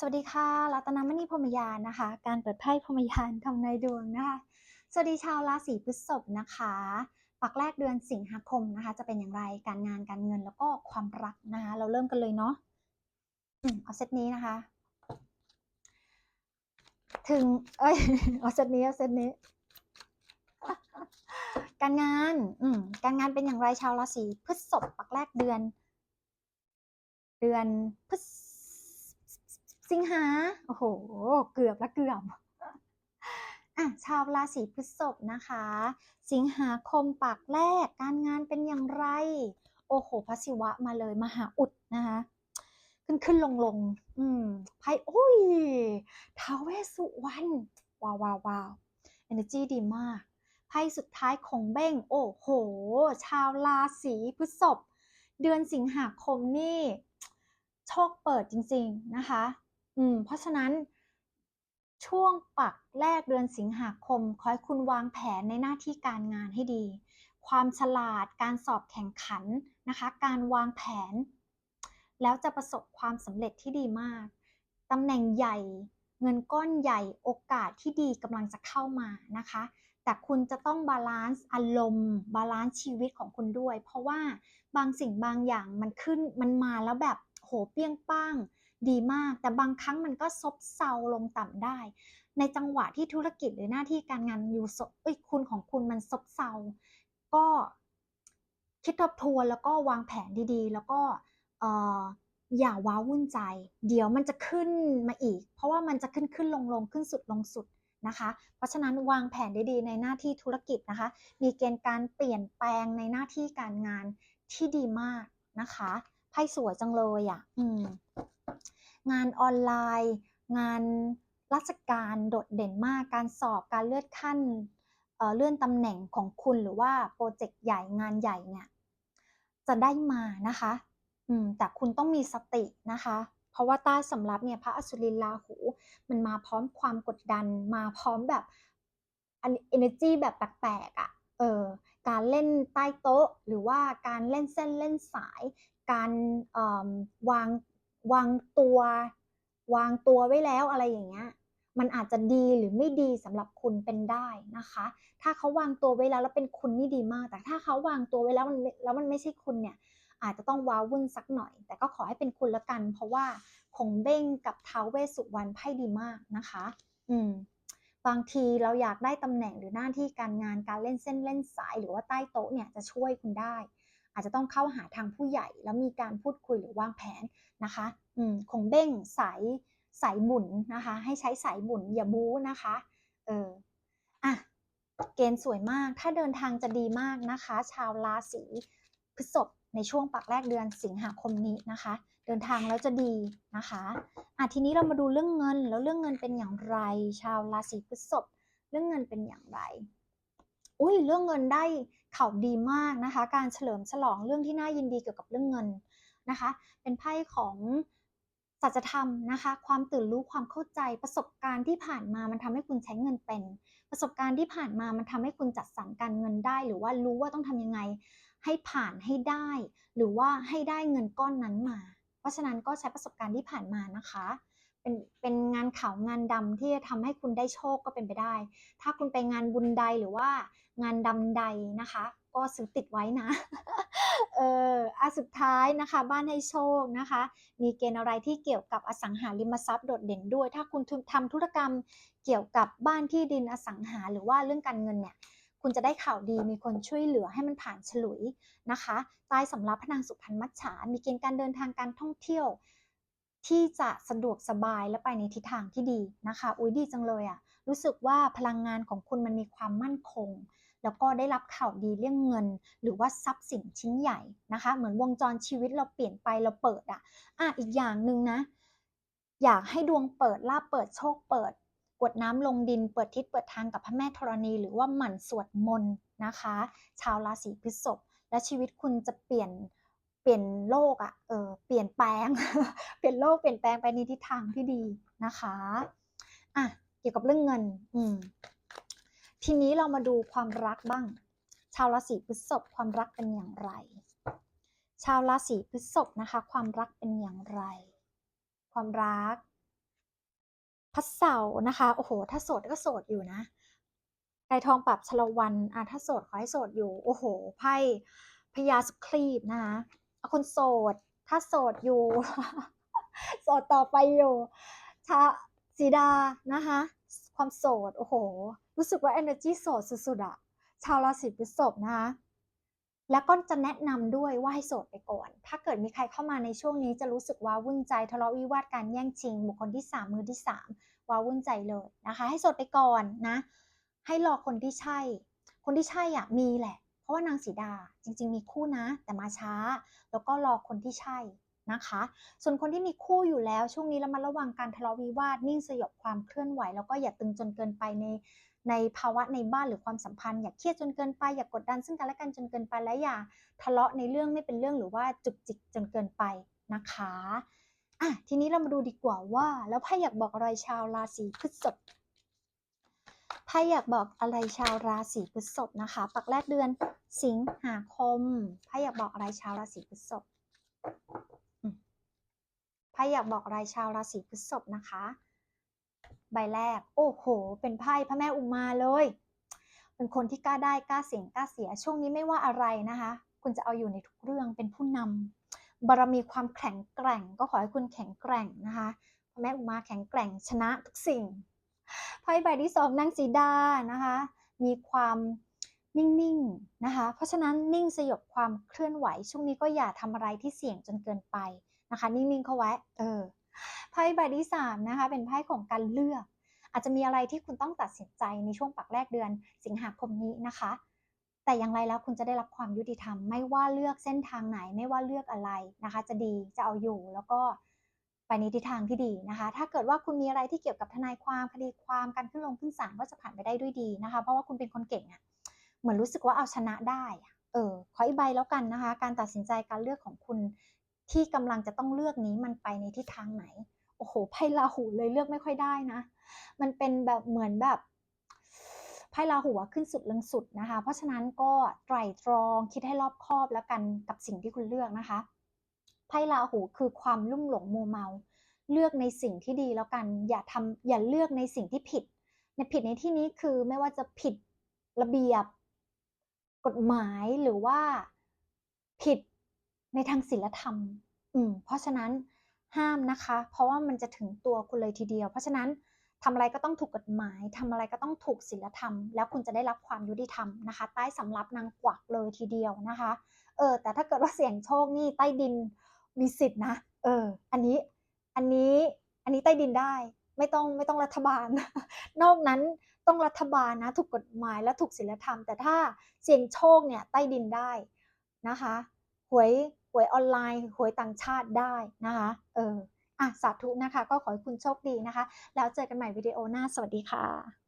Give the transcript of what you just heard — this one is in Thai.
สวัสดีค่ะ รัตนมณีพรมยานนะคะ การเปิดไพ่พรมยานทำนายดวงนะคะ สวัสดีชาวราศีพฤษภนะคะปักแรกเดือนสิงหาคมนะคะ จะเป็นอย่างไร การงาน การเงิน แล้วก็ความรักนะคะ เราเริ่มกันเลยเนาะอืมเอาเซตนี้นะคะ ถึง เอ้ย เอาเซตนี้ เอาเซตนี้ การงาน อืม การงานเป็นอย่างไรชาวราศีพฤษภปักแรกเดือน เดือนพฤษ สิงหา โอ้โห เกือบละเกือบอะชาวราศีพฤษภนะคะ สิงหาคมปากแรก การงานเป็นอย่างไร โอ้โหพระศิวะมาเลยมหาอุดนะคะ ขึ้นขึ้นลงลงอืมไพ่โอ้ยท้าวเวสุวรรณว้าวว้าวว้าว energy ดีมากไพ่สุดท้ายของเบ้ง โอ้โห ชาวราศีพฤษภเดือนสิงหาคมนี่ โชคเปิดจริง ๆ นะคะ อืม เพราะฉะนั้น ช่วงปักแรกเดือนสิงหาคม ขอให้คุณวางแผนในหน้าที่การงานให้ดี ความฉลาด การสอบแข่งขันนะคะ การวางแผน แล้วจะประสบความสำเร็จที่ดีมากตำแหน่งใหญ่ เงินก้อนใหญ่ โอกาสที่ดีกำลังจะเข้ามานะคะ แต่คุณจะต้องบาลานซ์อารมณ์ บาลานซ์ชีวิตของคุณด้วย เพราะว่าบางสิ่งบางอย่างมันขึ้น มันมาแล้วแบบโหเปี้ยงป้าง ดีมาก แต่บางครั้งมันก็ซบเซาลงต่ำได้ ในจังหวะที่ธุรกิจหรือหน้าที่การงานอยู่เอ้ยคุณของคุณมันซบเซา ก็คิดทบทวนแล้วก็วางแผนดีๆ แล้วก็เอ่ออย่าว้าวุ่นใจ เดี๋ยวมันจะขึ้นมาอีก เพราะว่ามันจะขึ้นขึ้นลงลงขึ้นสุดลงสุดนะคะ เพราะฉะนั้นวางแผนดีๆ ในหน้าที่ธุรกิจนะคะ มีเกณฑ์การเปลี่ยนแปลงในหน้าที่การงานที่ดีมากนะคะไพ่สวยจังเลยอะ อืม งานออนไลน์ งานราชการโดดเด่นมาก การสอบการเลื่อนขั้นเเลื่อนตำแหน่งของคุณหรือว่าโปรเจกต์ใหญ่งานใหญ่เนี่ยจะได้มานะคะอืมแต่คุณต้องมีสตินะคะ เพราะว่าใต้สำรับเนี่ยพระอสุรินทราหู มันมาพร้อมความกดดัน มาพร้อมแบบอัน energy แบบแปลกๆอะ่ะเออการเล่นใต้โต๊ะ หรือว่าการเล่นเส้นเล่นสาย การวาง วางตัว วางตัวไว้แล้วอะไรอย่างเงี้ยมันอาจจะดีหรือไม่ดีสำหรับคุณเป็นได้นะคะ ถ้าเขาวางตัวไว้แล้วแล้วเป็นคุณนี่ดีมาก แต่ถ้าเขาวางตัวไว้แล้วมันแล้วมันไม่ใช่คุณเนี่ย อาจจะต้องว้าวุ่นสักหน่อย แต่ก็ขอให้เป็นคุณละกัน เพราะว่าคงเบ้งกับท้าวเวสสุวรรณไพ่ดีมากนะคะ อืม บางทีเราอยากได้ตำแหน่งหรือหน้าที่การงานการเล่นเส้นเล่นสายหรือว่าใต้โต๊ะเนี่ยจะช่วยคุณได้ อาจจะต้องเข้าหาทางผู้ใหญ่ แล้วมีการพูดคุยหรือวางแผนนะคะอืมคงเบ้งสายสายบุญนะคะ ให้ใช้สายบุญอย่าบู๊นะคะเอออะเกณฑ์สวยมาก ถ้าเดินทางจะดีมากนะคะ ชาวราศีพฤษภในช่วงปักแรกเดือนสิงหาคมนี้นะคะ เดินทางแล้วจะดีนะคะอะทีนี้เรามาดูเรื่องเงินแล้วเรื่องเงินเป็นอย่างไร ชาวราศีพฤษภเรื่องเงินเป็นอย่างไร อุ้ยเรื่องเงินได้ ข่าวดีมากนะคะ การเฉลิมฉลองเรื่องที่น่ายินดีเกี่ยวกับเรื่องเงินนะคะ เป็นไพ่ของสัจธรรมนะคะ ความตื่นรู้ความเข้าใจประสบการณ์ที่ผ่านมามันทำให้คุณใช้เงินเป็น ประสบการณ์ที่ผ่านมามันทำให้คุณจัดสรรการเงินได้ หรือว่ารู้ว่าต้องทำยังไง ให้ผ่านให้ได้ หรือว่าให้ได้เงินก้อนนั้นมา เพราะฉะนั้นก็ใช้ประสบการณ์ที่ผ่านมานะคะ เป็นเป็นงานขาวงานดำที่จะทำให้คุณได้โชคก็เป็นไปได้ ถ้าคุณไปงานบุญใดหรือว่างานดำใดนะคะ ก็ซื้อติดไว้นะเอออะสุดท้ายนะคะ บ้านให้โชคนะคะ มีเกณฑ์อะไรที่เกี่ยวกับอสังหาริมทรัพย์โดดเด่นด้วย ถ้าคุณทำธุรกรรมเกี่ยวกับบ้านที่ดินอสังหาหรือว่าเรื่องการเงินเนี่ยคุณจะได้ข่าวดีมีคนช่วยเหลือให้มันผ่านฉลุยนะคะ ใต้สำรับพนางสุพรรณมัจฉา มีเกณฑ์การเดินทางการท่องเที่ยว ที่จะสะดวกสบายและไปในทิศทางที่ดีนะคะ อุ้ยดีจังเลยอะรู้สึกว่าพลังงานของคุณมันมีความมั่นคง แล้วก็ได้รับข่าวดีเรื่องเงิน หรือว่าทรัพย์สินชิ้นใหญ่นะคะ เหมือนวงจรชีวิตเราเปลี่ยนไปเราเปิดอะอะอีกอย่างหนึ่งนะ อยากให้ดวงเปิดลาบเปิดโชคเปิด กวดน้ำลงดินเปิดทิศเปิดทางกับพระแม่ธรณี หรือว่าหมั่นสวดมนต์นะคะ ชาวราศีพฤษภและชีวิตคุณจะเปลี่ยน ปลี่ยนโลกอะเออ เปลี่ยนแปลง เปลี่ยนโลกเปลี่ยนแปลงไปในทิศทางที่ดีนะคะ อะ เกี่ยวกับเรื่องเงิน อืม ทีนี้เรามาดูความรักบ้าง ชาวราศีพฤษภความรักเป็นอย่างไร ชาวราศีพฤษภนะคะ ความรักเป็นอย่างไร ความรัก พัสเสานะคะ โอ้โห ถ้าโสดก็โสดอยู่นะ ไก่ทองปรับชลวันอะถ้าโสดขอให้โสดอยู่ โอ้โห ไพ่พญาสุคลีบนะคะ คนโสด ถ้าโสดอยู่ โสดต่อไปอยู่ชาสีดานะคะ ความโสด โอ้โห รู้สึกว่า energy โสดสุดๆอะชาวราศีพฤษภนะคะแล้วก็จะแนะนำด้วยว่าให้โสดไปก่อน ถ้าเกิดมีใครเข้ามาในช่วงนี้จะรู้สึกว่าวุ่นใจทะเลาะวิวาทการแย่งชิง บุคคลที่ 3 มือที่ 3ว้าวุ่นใจเลยนะคะ ให้โสดไปก่อนนะ ให้รอคนที่ใช่ คนที่ใช่อะมีแหละ ราะว่านางสีดาจริง ๆ มีคู่นะ แต่มาช้า แล้วก็รอคนที่ใช่นะคะ ส่วนคนที่มีคู่อยู่แล้วช่วงนี้ระมัดระวังการทะเลาะวิวาทนิ่งสยบความเคลื่อนไหว แล้วก็อย่าตึงจนเกินไปในในภาวะในบ้านหรือความสัมพันธ์อย่าเครียดจนเกินไปอย่ากดดันซึ่งกันและกันจนเกินไปและอย่าทะเลาะในเรื่องไม่เป็นเรื่องหรือว่าจุกจิกจนเกินไปนะคะอะทีนี้เรามาดูดีกว่าว่า แล้วไพ่อยากบอกอะไรชาวราศีพฤษภ ไพ่อยากบอกอะไรชาวราศีพฤษภนะคะ ปักแรกเดือนสิงหาคมไพ่อยากบอกอะไรชาวราศีพฤษภไพ่อยากบอกอะไรชาวราศีพฤษภนะคะ ใบแรก โอ้โห เป็นไพ่พระแม่อุมาเลย เป็นคนที่กล้าได้กล้าเสี่ยงกล้าเสีย ช่วงนี้ไม่ว่าอะไรนะคะ คุณจะเอาอยู่ในทุกเรื่องเป็นผู้นำบารมีความแข็งแกร่ง ก็ขอให้คุณแข็งแกร่งนะคะพระแม่อุมาแข็งแกร่งชนะทุกสิ่ง ไพ่ใบที่สองนางสีดานะคะ มีความนิ่งๆนะคะ เพราะฉะนั้นนิ่งสยบความเคลื่อนไหว ช่วงนี้ก็อย่าทำอะไรที่เสี่ยงจนเกินไปนะคะ นิ่งๆเข้าไว้เออไพ่ใบที่สามนะคะ เป็นไพ่ของการเลือก อาจจะมีอะไรที่คุณต้องตัดสินใจในช่วงปักแรกเดือนสิงหาคมนี้นะคะ แต่อย่างไรแล้วคุณจะได้รับความยุติธรรม ไม่ว่าเลือกเส้นทางไหนไม่ว่าเลือกอะไรนะคะ จะดีจะเอาอยู่แล้วก็ ไปในทิศทางที่ดีนะคะ ถ้าเกิดว่าคุณมีอะไรที่เกี่ยวกับทนายความคดีความการขึ้นลงขึ้นศาลก็จะผ่านไปได้ด้วยดีนะคะ เพราะว่าคุณเป็นคนเก่งอะ่ะเหมือนรู้สึกว่าเอาชนะได้เออขออีกใบแล้วกันนะคะ การตัดสินใจการเลือกของคุณที่กำลังจะต้องเลือกนี้มันไปในทิศทางไหน โอ้โหไพ่ราหูเลยเลือกไม่ค่อยได้นะ มันเป็นแบบเหมือนแบบไพ่ราหูอะขึ้นสุดลงสุดนะคะ เพราะฉะนั้นก็ไตร่ตรองคิดให้รอบคอบแล้วกันกับสิ่งที่คุณเลือกนะคะ ไพ่ราหูคือความลุ่มหลงมัวเมา เลือกในสิ่งที่ดีแล้วกัน อย่าทำอย่าเลือกในสิ่งที่ผิด ในผิดในที่นี้คือไม่ว่าจะผิดระเบียบ กฎหมายหรือว่าผิดในทางศีลธรรม อืม เพราะฉะนั้นห้ามนะคะ เพราะว่ามันจะถึงตัวคุณเลยทีเดียว เพราะฉะนั้นทำอะไรก็ต้องถูกกฎหมายทำอะไรก็ต้องถูกศีลธรรม แล้วคุณจะได้รับความยุติธรรมนะคะ ใต้สำรับนางกวักเลยทีเดียวนะคะ เออ แต่ถ้าเกิดว่าเสี่ยงโชคนี่ใต้ดิน มีสิทธินะ เออ อันนี้ อันนี้ อันนี้ใต้ดินได้ ไม่ต้องไม่ต้องรัฐบาล นอกนั้นต้องรัฐบาลนะถูกกฎหมายและถูกศีลธรรม แต่ถ้าเสี่ยงโชคเนี่ยใต้ดินได้นะคะ หวยหวยออนไลน์หวยต่างชาติได้นะคะ เออ อะ สาธุนะคะ ก็ขอให้คุณโชคดีนะคะ แล้วเจอกันใหม่วิดีโอหน้า สวัสดีค่ะ